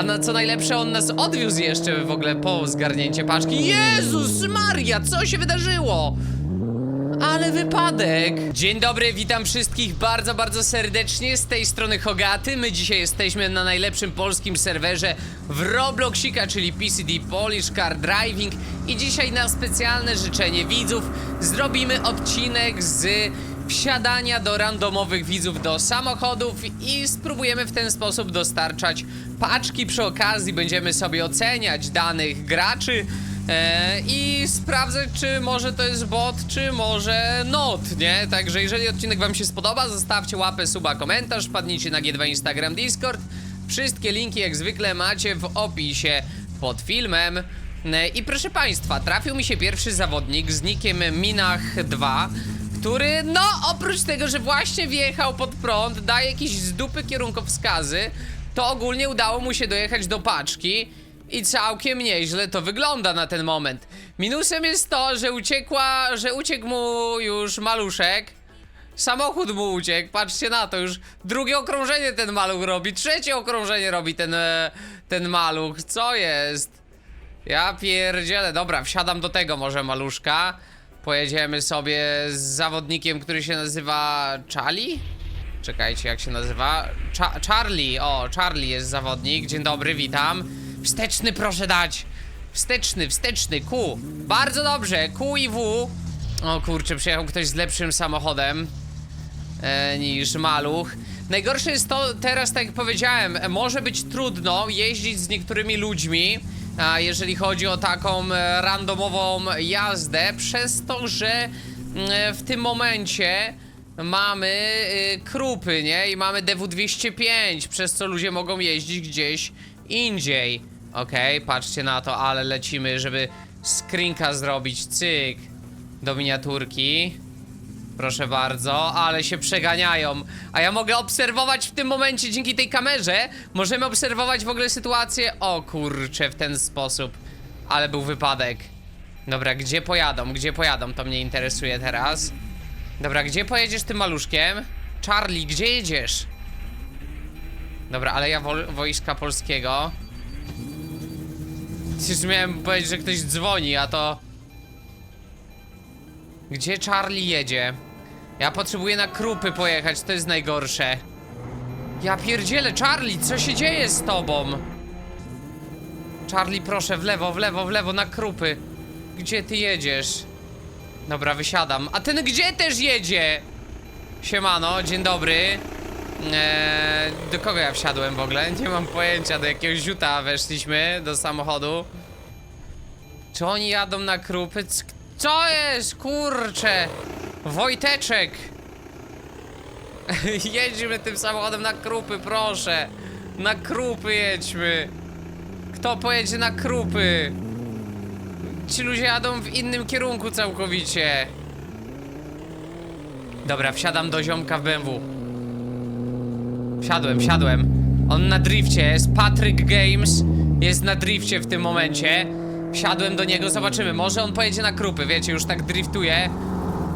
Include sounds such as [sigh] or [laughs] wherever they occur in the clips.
A na co najlepsze, on nas odwiózł jeszcze w ogóle po zgarnięcie paczki. Jezus Maria, co się wydarzyło? Ale wypadek! Dzień dobry, witam wszystkich bardzo, bardzo serdecznie. Z tej strony Hogaty. My dzisiaj jesteśmy na najlepszym polskim serwerze w Robloxika, czyli PCD Polish Car Driving. I dzisiaj na specjalne życzenie widzów zrobimy odcinek z wsiadania do randomowych widzów do samochodów i spróbujemy w ten sposób dostarczać paczki. Przy okazji będziemy sobie oceniać danych graczy. E, I sprawdzę, czy może to jest bot, czy może not, nie? Także jeżeli odcinek wam się spodoba, zostawcie łapę, suba, komentarz, wpadnijcie na G2 Instagram, Discord. Wszystkie linki jak zwykle macie w opisie pod filmem. E, I proszę państwa, trafił mi się pierwszy zawodnik z nickiem Minach2, który, no, oprócz tego, że właśnie wjechał pod prąd, daje jakieś z dupy kierunkowskazy, to ogólnie udało mu się dojechać do paczki. I całkiem nieźle to wygląda na ten moment. Minusem jest to, że uciekła, że uciekł mu już maluszek. Samochód mu uciekł, patrzcie na to, już drugie okrążenie ten maluch robi, trzecie okrążenie robi ten, e, ten maluch, co jest? Ja pierdzielę, dobra, wsiadam do tego może maluszka. Pojedziemy sobie z zawodnikiem, który się nazywa Charlie? Czekajcie, jak się nazywa? Charlie, o, Charlie jest zawodnik. Dzień dobry, witam. Wsteczny proszę dać. Wsteczny, wsteczny, Q. Bardzo dobrze, Q i W. O kurczę, przyjechał ktoś z lepszym samochodem e, niż maluch. Najgorsze jest to, teraz tak jak powiedziałem, e, może być trudno jeździć z niektórymi ludźmi, a jeżeli chodzi o taką e, randomową jazdę, przez to, że mm, e, w tym momencie mamy y, krupy, nie? I mamy DW205, przez co ludzie mogą jeździć gdzieś indziej. Okej, patrzcie na to, ale lecimy, żeby screenka zrobić, cyk, do miniaturki. Proszę bardzo, ale się przeganiają. A ja mogę obserwować w tym momencie, dzięki tej kamerze, możemy obserwować w ogóle sytuację. O kurczę, w ten sposób. Ale był wypadek. Dobra, gdzie pojadą? Gdzie pojadą? To mnie interesuje teraz. Dobra, gdzie pojedziesz tym maluszkiem? Charlie, gdzie jedziesz? Dobra, ale ja wojska polskiego. Już miałem powiedzieć, że ktoś dzwoni, a to... Gdzie Charlie jedzie? Ja potrzebuję na krupy pojechać, to jest najgorsze. Ja pierdzielę, Charlie, co się dzieje z tobą? Charlie, proszę, w lewo, w lewo, w lewo, na krupy. Gdzie ty jedziesz? Dobra, wysiadam. A ten gdzie też jedzie? Siemano, dzień dobry. Eee, do kogo ja wsiadłem w ogóle? Nie mam pojęcia, do jakiegoś ziuta weszliśmy do samochodu. Czy oni jadą na krupy? Co jest? Kurcze! Wojteczek! [laughs] Jedźmy tym samochodem na krupy, proszę! Na krupy jedźmy! Kto pojedzie na krupy? Ci ludzie jadą w innym kierunku całkowicie. Dobra, wsiadam do ziomka w BMW. Wsiadłem, wsiadłem. On na drifcie jest. Patryk Games jest na drifcie w tym momencie. Wsiadłem do niego, zobaczymy. Może on pojedzie na krupy, wiecie, już tak driftuje.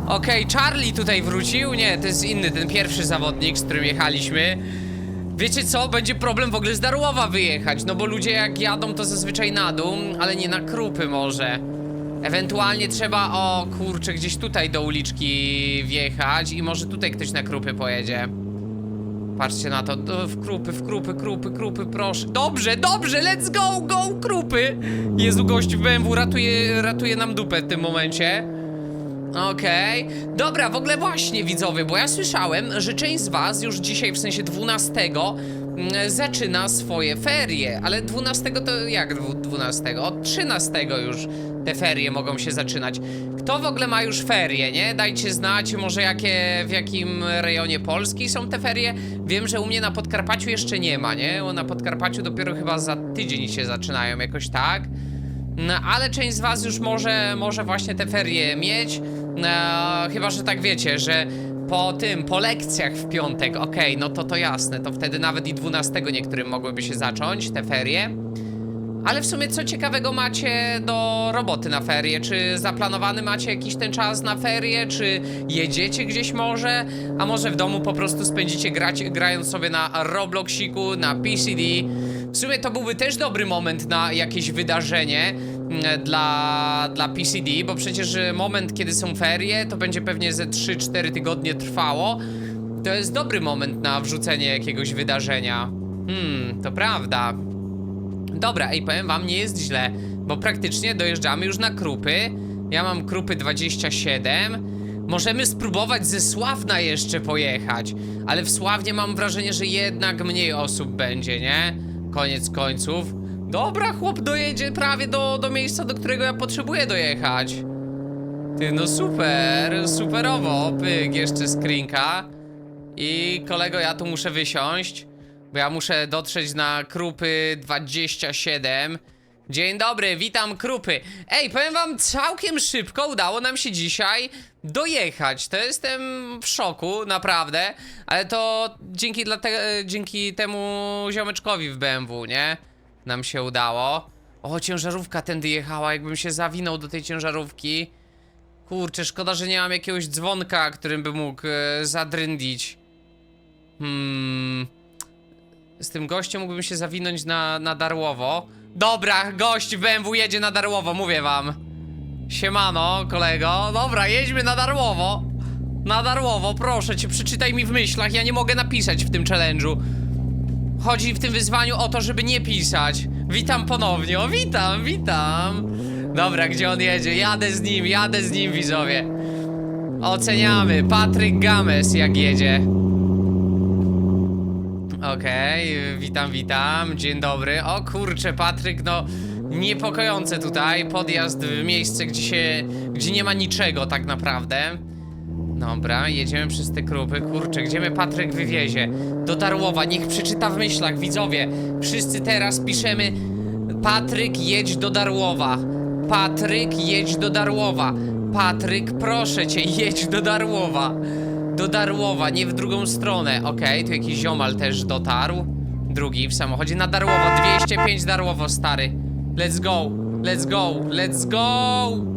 Okej, Charlie tutaj wrócił. Nie, to jest inny, ten pierwszy zawodnik, z którym jechaliśmy. Wiecie co? Będzie problem w ogóle z Darłowa wyjechać, no bo ludzie jak jadą to zazwyczaj na dół, ale nie na krupy może. Ewentualnie trzeba, o kurczę, gdzieś tutaj do uliczki wjechać i może tutaj ktoś na krupy pojedzie. Patrzcie na to, to w krupy, w krupy, krupy, krupy, proszę. Dobrze, dobrze, let's go, go, krupy! Jezu, gość w BMW ratuje, ratuje nam dupę w tym momencie. Okej. Dobra, w ogóle właśnie widzowie, bo ja słyszałem, że część z was już dzisiaj, w sensie 12, mm, zaczyna swoje ferie. Ale 12 to jak dwu- 12? Od 13 już te ferie mogą się zaczynać. Kto w ogóle ma już ferie, nie? Dajcie znać, może jakie, w jakim rejonie Polski są te ferie. Wiem, że u mnie na Podkarpaciu jeszcze nie ma, nie? Bo Na Podkarpaciu dopiero chyba za tydzień się zaczynają, jakoś tak. No, ale część z was już może, może właśnie te ferie mieć. No, chyba, że tak wiecie, że po tym, po lekcjach w piątek, okej, no to to jasne, to wtedy nawet i 12 niektórym mogłyby się zacząć, te ferie. Ale w sumie co ciekawego macie do roboty na ferie? Czy zaplanowany macie jakiś ten czas na ferie? Czy jedziecie gdzieś może? A może w domu po prostu spędzicie grać, grając sobie na Robloxiku, na PCD? W sumie to byłby też dobry moment na jakieś wydarzenie mm, dla, dla PCD, bo przecież y, moment, kiedy są ferie, to będzie pewnie ze 3-4 tygodnie trwało. To jest dobry moment na wrzucenie jakiegoś wydarzenia. Hmm, to prawda. Dobra, ej, powiem wam, nie jest źle, bo praktycznie dojeżdżamy już na krupy. Ja mam krupy 27. Możemy spróbować ze Sławna jeszcze pojechać, ale w Sławnie mam wrażenie, że jednak mniej osób będzie, nie? Koniec końców. Dobra, chłop dojedzie prawie do, do miejsca, do którego ja potrzebuję dojechać. Ty, no super, superowo. Pyk, jeszcze skrinka. I kolego, ja tu muszę wysiąść, bo ja muszę dotrzeć na krupy 27. Dzień dobry, witam krupy. Ej, powiem wam, całkiem szybko udało nam się dzisiaj dojechać. To jestem w szoku, naprawdę, ale to dzięki, dla te, dzięki temu ziomeczkowi w BMW, nie? Nam się udało. O, ciężarówka tędy jechała, jakbym się zawinął do tej ciężarówki. Kurczę, szkoda, że nie mam jakiegoś dzwonka, którym by mógł e, zadryndić. Hmm. Z tym gościem mógłbym się zawinąć na, na Darłowo. Dobra, gość BMW jedzie na Darłowo, mówię wam. Siemano, kolego. Dobra, jedźmy na Darłowo. Na Darłowo, proszę cię, przeczytaj mi w myślach, ja nie mogę napisać w tym challenge'u. Chodzi w tym wyzwaniu o to, żeby nie pisać. Witam ponownie, o witam, witam. Dobra, gdzie on jedzie? Jadę z nim, jadę z nim, widzowie. Oceniamy. Patryk Games jak jedzie. Okej, witam, witam. Dzień dobry. O kurczę, Patryk, no niepokojące tutaj. Podjazd w miejsce, gdzie się. gdzie nie ma niczego tak naprawdę. Dobra, jedziemy przez te krupy. Kurczę, gdzie mnie Patryk wywiezie? Do Darłowa, niech przeczyta w myślach, widzowie. Wszyscy teraz piszemy Patryk, jedź do Darłowa. Patryk, jedź do Darłowa. Patryk, proszę cię, jedź do Darłowa. Do Darłowa, nie w drugą stronę. Okej, tu jakiś ziomal też dotarł. Drugi w samochodzie na Darłowo. 205 Darłowo, stary. Let's go, let's go, let's go.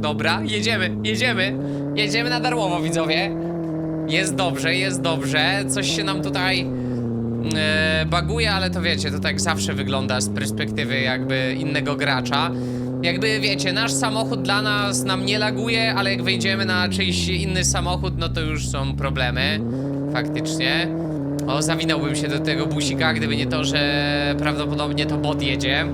Dobra, jedziemy, jedziemy. Jedziemy na Darłowo, widzowie. Jest dobrze, jest dobrze. Coś się nam tutaj e, baguje, ale to wiecie, to tak zawsze wygląda z perspektywy jakby innego gracza. Jakby wiecie, nasz samochód dla nas nam nie laguje, ale jak wejdziemy na czyjś inny samochód, no to już są problemy. Faktycznie. O, zawinąłbym się do tego busika, gdyby nie to, że prawdopodobnie to bot jedzie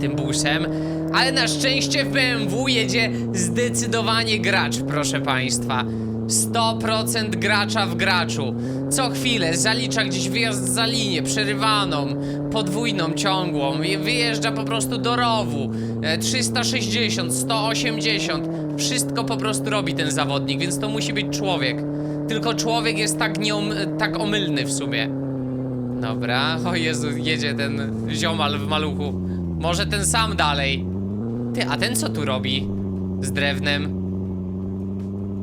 tym busem. Ale na szczęście w BMW jedzie zdecydowanie gracz, proszę państwa. 100% gracza w graczu. Co chwilę zalicza gdzieś wyjazd za linię, przerywaną, podwójną, ciągłą. Wyjeżdża po prostu do rowu. E, 360, 180. Wszystko po prostu robi ten zawodnik, więc to musi być człowiek. Tylko człowiek jest tak, nieom, tak omylny w sumie. Dobra, o Jezu, jedzie ten ziomal w maluchu. Może ten sam dalej. Ty, a ten co tu robi? Z drewnem?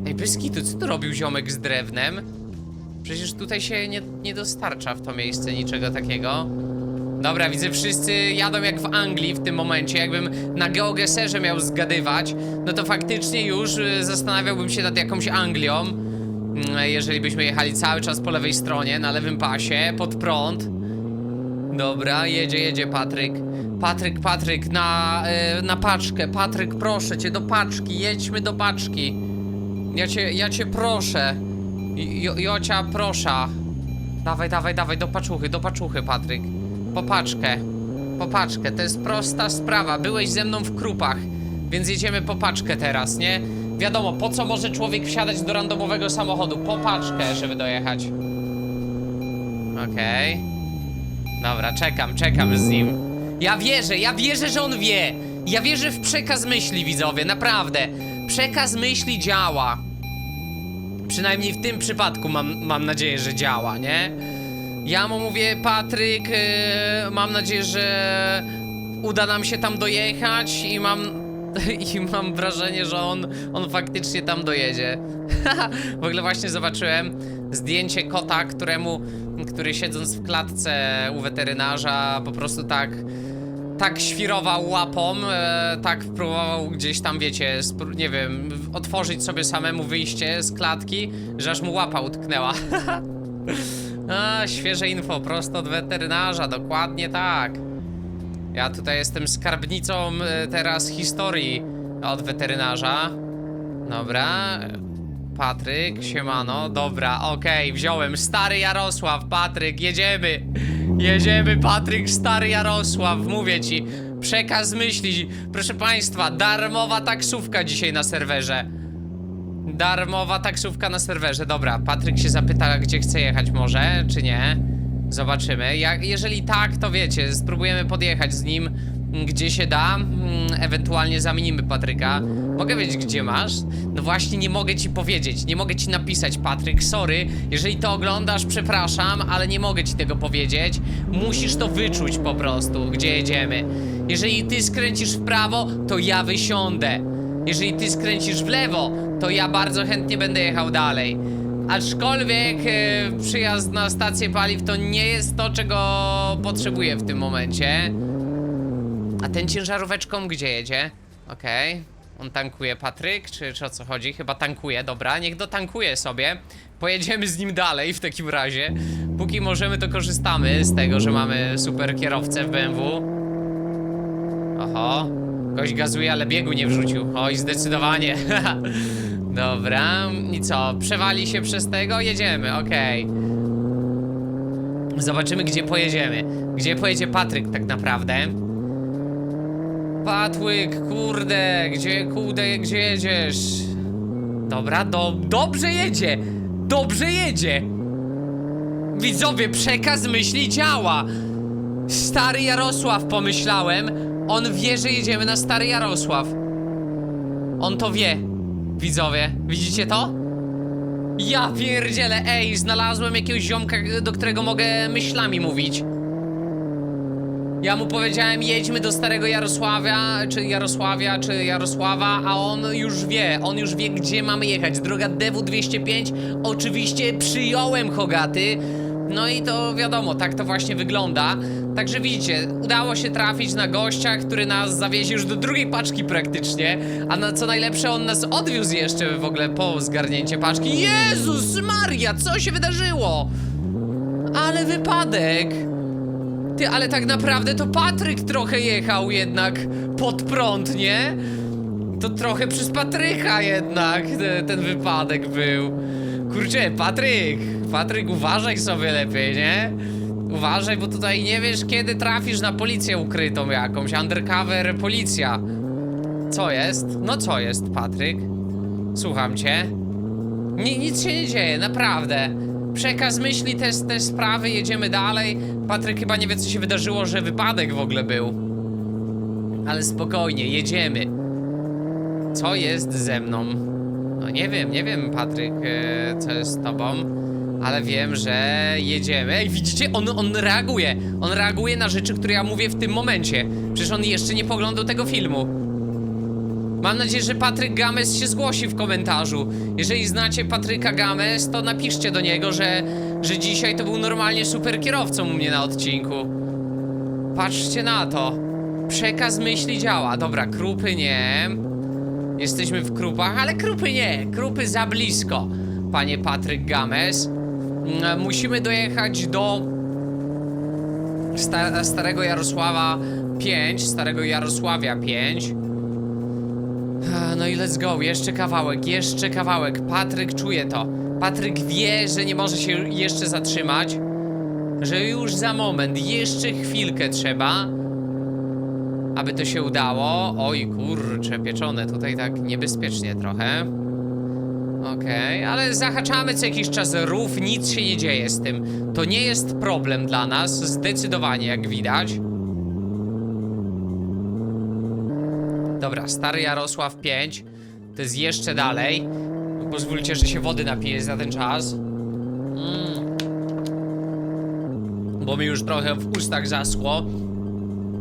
Ej, Byskitu, co tu robił ziomek z drewnem? Przecież tutaj się nie, nie dostarcza w to miejsce niczego takiego. Dobra, widzę wszyscy jadą jak w Anglii w tym momencie. Jakbym na geogeserze miał zgadywać, no to faktycznie już y, zastanawiałbym się nad jakąś Anglią. Mm, Jeżeli byśmy jechali cały czas po lewej stronie, na lewym pasie, pod prąd. Dobra, jedzie, jedzie Patryk. Patryk, Patryk, na, y, na paczkę. Patryk, proszę cię, do paczki, jedźmy do paczki. Ja cię, ja cię proszę. Jo, Jocia, proszę. Dawaj, dawaj, dawaj, do paczuchy, do paczuchy, Patryk. Po paczkę. Po paczkę, to jest prosta sprawa. Byłeś ze mną w krupach, więc jedziemy po paczkę teraz, nie? Wiadomo, po co może człowiek wsiadać do randomowego samochodu? Po paczkę, żeby dojechać. Okej. Dobra, czekam, czekam z nim. Ja wierzę, ja wierzę, że on wie. Ja wierzę w przekaz myśli, widzowie, naprawdę. Przekaz myśli działa. Przynajmniej w tym przypadku mam, mam nadzieję, że działa, nie? Ja mu mówię, Patryk, yy, mam nadzieję, że uda nam się tam dojechać i mam, [laughs] i mam wrażenie, że on, on faktycznie tam dojedzie. [laughs] w ogóle właśnie zobaczyłem zdjęcie kota, któremu, który siedząc w klatce u weterynarza po prostu tak tak świrował łapą, e, tak próbował gdzieś tam, wiecie, nie wiem, otworzyć sobie samemu wyjście z klatki, że aż mu łapa utknęła. [laughs] A, świeże info, prosto od weterynarza, dokładnie tak. Ja tutaj jestem skarbnicą e, teraz historii od weterynarza. Dobra. Patryk, siemano, dobra, okej, wziąłem. Stary Jarosław, Patryk, jedziemy. Jedziemy, Patryk, stary Jarosław, mówię ci. Przekaz myśli, proszę państwa, darmowa taksówka dzisiaj na serwerze. Darmowa taksówka na serwerze. Dobra, Patryk się zapyta, gdzie chce jechać może, czy nie. Zobaczymy. Jak, jeżeli tak, to wiecie, spróbujemy podjechać z nim, gdzie się da. Mm, Ewentualnie zamienimy Patryka. Mogę wiedzieć, gdzie masz? No właśnie, nie mogę ci powiedzieć. Nie mogę ci napisać, Patryk, sorry. Jeżeli to oglądasz, przepraszam, ale nie mogę ci tego powiedzieć. Musisz to wyczuć po prostu, gdzie jedziemy. Jeżeli ty skręcisz w prawo, to ja wysiądę. Jeżeli ty skręcisz w lewo, to ja bardzo chętnie będę jechał dalej. Aczkolwiek e, przyjazd na stację paliw to nie jest to, czego potrzebuję w tym momencie. A ten ciężaróweczką gdzie jedzie? Okej. On tankuje Patryk, czy, czy o co chodzi? Chyba tankuje, dobra, niech dotankuje sobie. Pojedziemy z nim dalej w takim razie. Póki możemy, to korzystamy z tego, że mamy super kierowcę w BMW. Oho, gość gazuje, ale biegu nie wrzucił. Oj, zdecydowanie. [laughs] Dobra, i co? Przewali się przez tego? Jedziemy, okej. Zobaczymy, gdzie pojedziemy. Gdzie pojedzie Patryk tak naprawdę? Patłyk, kurde, gdzie, kurde, gdzie jedziesz? Dobra, do, dobrze jedzie! Dobrze jedzie! Widzowie, przekaz myśli działa! Stary Jarosław pomyślałem. On wie, że jedziemy na Stary Jarosław. On to wie. Widzowie, widzicie to? Ja pierdzielę, ej, znalazłem jakiegoś ziomka, do którego mogę myślami mówić. Ja mu powiedziałem, jedźmy do Starego Jarosławia, czy Jarosławia, czy Jarosława, a on już wie, on już wie, gdzie mamy jechać. Droga DW205, oczywiście przyjąłem Hogaty. No i to wiadomo, tak to właśnie wygląda. Także widzicie, udało się trafić na gościa, który nas zawiezie już do drugiej paczki praktycznie. A na, co najlepsze, on nas odwiózł jeszcze w ogóle po zgarnięcie paczki. Jezus Maria, co się wydarzyło? Ale wypadek! Ty, ale tak naprawdę to Patryk trochę jechał jednak pod prąd, nie? To trochę przez Patryka jednak te, ten wypadek był. Kurczę, Patryk, Patryk, uważaj sobie lepiej, nie? Uważaj, bo tutaj nie wiesz, kiedy trafisz na policję ukrytą jakąś, undercover policja. Co jest? No co jest, Patryk? Słucham cię. Ni nic się nie dzieje, naprawdę. Przekaz myśli te, te sprawy, jedziemy dalej. Patryk chyba nie wie, co się wydarzyło, że wypadek w ogóle był. Ale spokojnie, jedziemy. Co jest ze mną? No nie wiem, nie wiem, Patryk, e, co jest z tobą. Ale wiem, że jedziemy. Ej, widzicie? On, on reaguje. On reaguje na rzeczy, które ja mówię w tym momencie. Przecież on jeszcze nie poglądał tego filmu. Mam nadzieję, że Patryk Games się zgłosi w komentarzu. Jeżeli znacie Patryka Games, to napiszcie do niego, że, że dzisiaj to był normalnie super kierowcą u mnie na odcinku. Patrzcie na to. Przekaz myśli działa. Dobra, krupy nie. Jesteśmy w krupach, ale krupy nie. Krupy za blisko, panie Patryk Games. Mm, Musimy dojechać do sta Starego Jarosława 5, Starego Jarosławia 5. No i let's go, jeszcze kawałek, jeszcze kawałek. Patryk czuje to. Patryk wie, że nie może się jeszcze zatrzymać. Że już za moment, jeszcze chwilkę trzeba. Aby to się udało. Oj, kurcze, pieczone, tutaj tak niebezpiecznie trochę. Okej, ale zahaczamy co jakiś czas rów, nic się nie dzieje z tym. To nie jest problem dla nas, zdecydowanie, jak widać. Dobra, stary Jarosław 5. To jest jeszcze dalej. Pozwólcie, że się wody napiję za ten czas. Mm. Bo mi już trochę w ustach zaschło.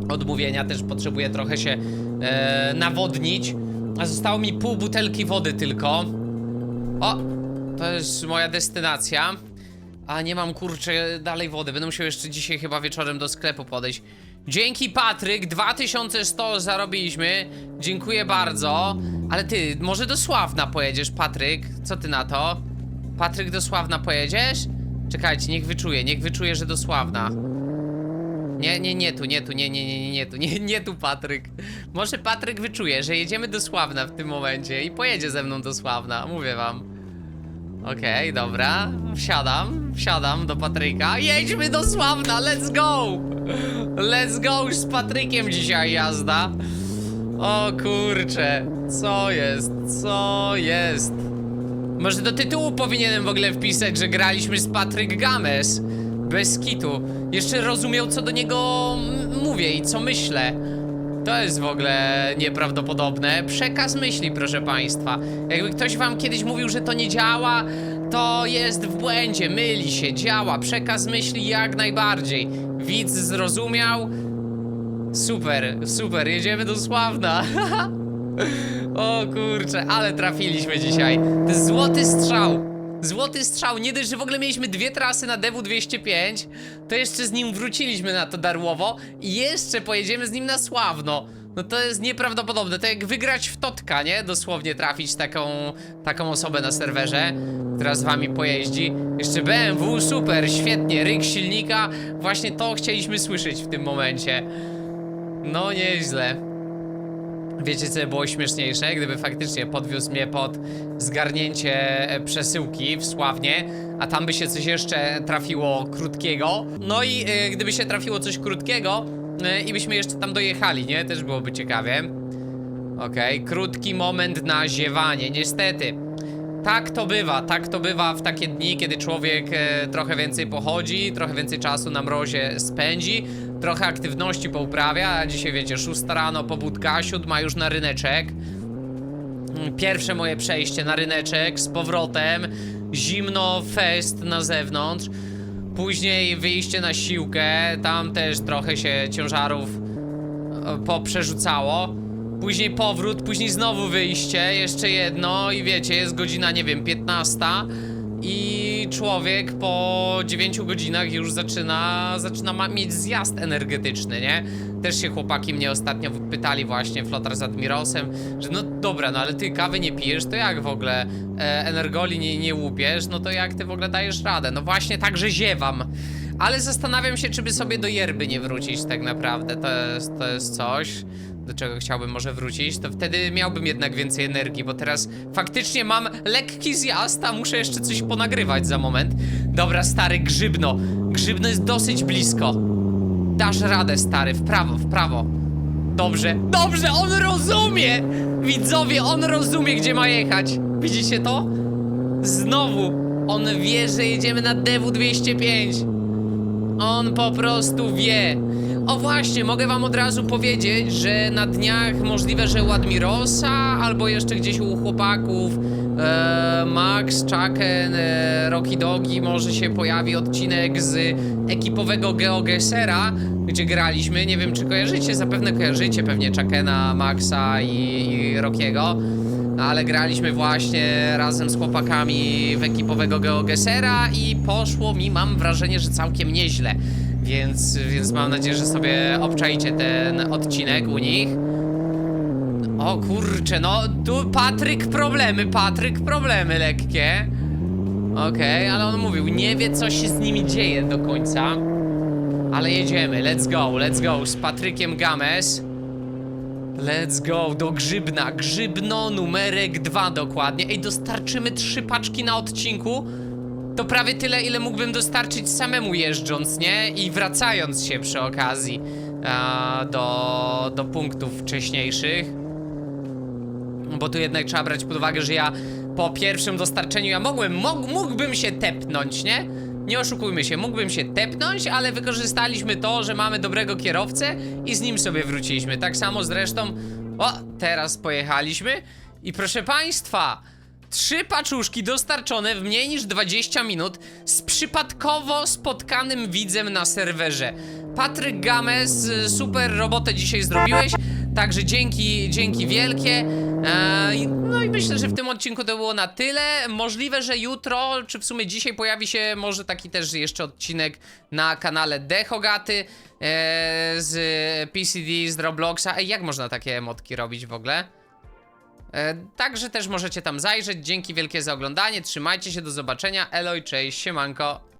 Od mówienia też potrzebuję trochę się e, nawodnić. A zostało mi pół butelki wody tylko. O! To jest moja destynacja. A nie mam kurczę dalej wody. Będę musiał jeszcze dzisiaj chyba wieczorem do sklepu podejść. Dzięki Patryk, 2100 zarobiliśmy. Dziękuję bardzo. Ale ty, może do Sławna pojedziesz, Patryk? Co ty na to? Patryk do Sławna pojedziesz? Czekajcie, niech wyczuje, niech wyczuje, że dosławna. Nie, nie, nie tu, nie tu, nie, nie, nie, nie, nie tu, nie, [laughs] nie tu Patryk. Może Patryk wyczuje, że jedziemy do Sławna w tym momencie i pojedzie ze mną do Sławna, mówię wam. Okej, dobra, wsiadam, wsiadam do Patryka. Jedźmy do Sławna, let's go! Let's go, już z Patrykiem dzisiaj jazda. O kurcze, co jest, co jest? Może do tytułu powinienem w ogóle wpisać, że graliśmy z Patryk Games. Bez kitu. Jeszcze rozumiał, co do niego mówię i co myślę. To jest w ogóle nieprawdopodobne. Przekaz myśli, proszę państwa. Jakby ktoś wam kiedyś mówił, że to nie działa, to jest w błędzie, myli się, działa. Przekaz myśli jak najbardziej. Widz zrozumiał. Super, super, jedziemy do Sławna. [laughs] O kurczę, ale trafiliśmy dzisiaj. To jest złoty strzał. Złoty strzał. Nie dość, że w ogóle mieliśmy dwie trasy na DW205, to jeszcze z nim wróciliśmy na to Darłowo i jeszcze pojedziemy z nim na Sławno. No to jest nieprawdopodobne. To jak wygrać w Totka, nie? Dosłownie trafić taką, taką osobę na serwerze, która z wami pojeździ. Jeszcze BMW, super, świetnie. Ryk silnika. Właśnie to chcieliśmy słyszeć w tym momencie. No nieźle. Wiecie, co by było śmieszniejsze? Gdyby faktycznie podwiózł mnie pod zgarnięcie e, przesyłki w Sławnie, a tam by się coś jeszcze trafiło krótkiego. No i e, gdyby się trafiło coś krótkiego e, i byśmy jeszcze tam dojechali, nie? Też byłoby ciekawie. Okej, krótki moment na ziewanie, niestety. Tak to bywa, tak to bywa w takie dni, kiedy człowiek e, trochę więcej pochodzi, trochę więcej czasu na mrozie spędzi, trochę aktywności pouprawia, dzisiaj wiecie, 6 rano, pobudka, siódma już na ryneczek. Mm, Pierwsze moje przejście na ryneczek z powrotem, zimno, fest na zewnątrz. Później wyjście na siłkę, tam też trochę się ciężarów e, poprzerzucało. Później powrót, później znowu wyjście, jeszcze jedno i wiecie, jest godzina, nie wiem, 15 i człowiek po 9 godzinach już zaczyna, zaczyna mieć zjazd energetyczny, nie? Też się chłopaki mnie ostatnio pytali właśnie, Flotar z Admirosem, że no dobra, no ale ty kawy nie pijesz, to jak w ogóle e, energoli nie, nie łupiesz, no to jak ty w ogóle dajesz radę? No właśnie tak, że ziewam. Ale zastanawiam się, czy by sobie do yerby nie wrócić tak naprawdę, to jest, to jest coś do czego chciałbym może wrócić, to wtedy miałbym jednak więcej energii, bo teraz faktycznie mam lekki zjazd, a muszę jeszcze coś ponagrywać za moment. Dobra, stary, grzybno. Grzybno jest dosyć blisko. Dasz radę, stary, w prawo, w prawo. Dobrze, dobrze, on rozumie! Widzowie, on rozumie, gdzie ma jechać. Widzicie to? Znowu, on wie, że jedziemy na DW205. On po prostu wie. O właśnie, mogę wam od razu powiedzieć, że na dniach możliwe, że u Admirosa albo jeszcze gdzieś u chłopaków e, Max, Chucken, e, Rocky Dogi może się pojawi odcinek z ekipowego GeoGesera, gdzie graliśmy. Nie wiem, czy kojarzycie, zapewne kojarzycie pewnie Chuckena, Maxa i, i Rockiego. Ale graliśmy właśnie razem z chłopakami w ekipowego GeoGesera i poszło mi, mam wrażenie, że całkiem nieźle. Więc, więc mam nadzieję, że sobie obczajcie ten odcinek u nich. O kurczę, no tu Patryk problemy, Patryk problemy lekkie. Okej, ale on mówił, nie wie co się z nimi dzieje do końca. Ale jedziemy, let's go, let's go z Patrykiem Games. Let's go, do Grzybna. Grzybno numerek 2 dokładnie. Ej, dostarczymy trzy paczki na odcinku. To prawie tyle, ile mógłbym dostarczyć samemu jeżdżąc, nie? I wracając się przy okazji a, do, do punktów wcześniejszych. Bo tu jednak trzeba brać pod uwagę, że ja po pierwszym dostarczeniu ja mogłem, mógł, mógłbym się tepnąć, nie? Nie oszukujmy się, mógłbym się tepnąć, ale wykorzystaliśmy to, że mamy dobrego kierowcę i z nim sobie wróciliśmy. Tak samo zresztą, o, teraz pojechaliśmy i proszę państwa, trzy paczuszki dostarczone w mniej niż 20 minut z przypadkowo spotkanym widzem na serwerze. Patryk Games, y, super robotę dzisiaj zrobiłeś, także dzięki, dzięki wielkie. Eee, no i myślę, że w tym odcinku to było na tyle. Możliwe, że jutro, czy w sumie dzisiaj pojawi się może taki też jeszcze odcinek na kanale Dehogaty eee, z PCD, z Robloxa. Ej, jak można takie emotki robić w ogóle? E, Także też możecie tam zajrzeć. Dzięki wielkie za oglądanie. Trzymajcie się, do zobaczenia. Eloj, cześć, siemanko.